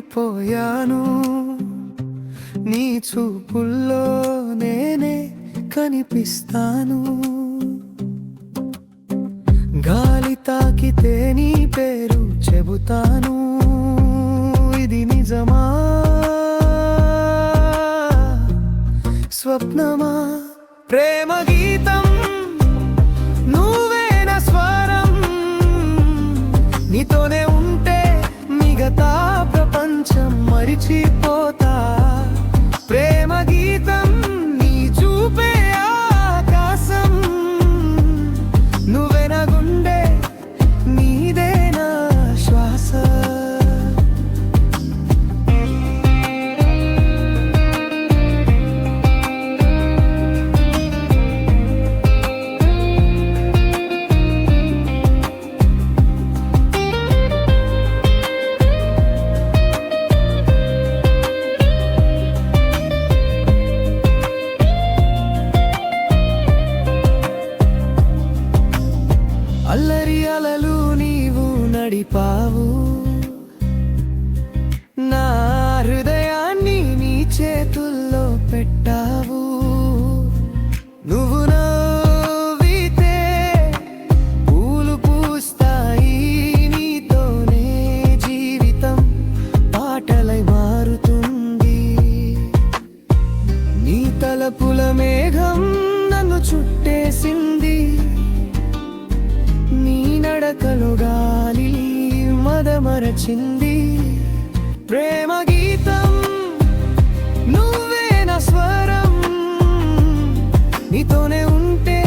పోయాను. నీ చూపుల్లో నేనే కనిపిస్తాను. గాలి తాకితే నీ పేరు చెబుతాను. ఇది నిజమా? స్వప్నమా? ప్రేమ గీతం? నువ్వేన స్వరం? నీతోనే ప్రపంచం అల్లరి అలలు నీవు నడిపావు. నా హృదయాన్ని నీ చేతుల్లో పెట్టావు. నువ్వు నవ్వితే పూలు పూస్తాయి నీతోనే జీవితం పాటలై మారుతుంది. నీ తలపుల మేఘం నన్ను చుట్టేసింది. నీ నడకలు గాలి మదమరచింది ప్రేమ గీతం నువ్వే నా స్వరం. నీతోనే ఉంటే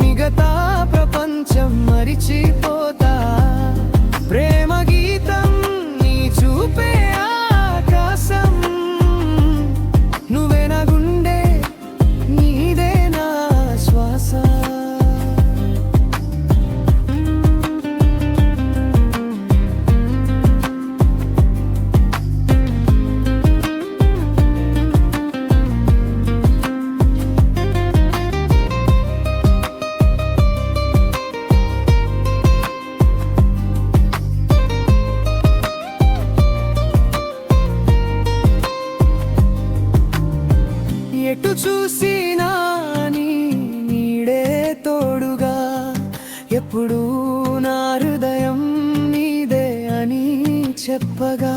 మిగతా ప్రపంచం మరిచి ఎటు చూసినా నీ నీడే తోడుగా. ఎప్పుడూ నా హృదయం నీదే అని చెప్పగా.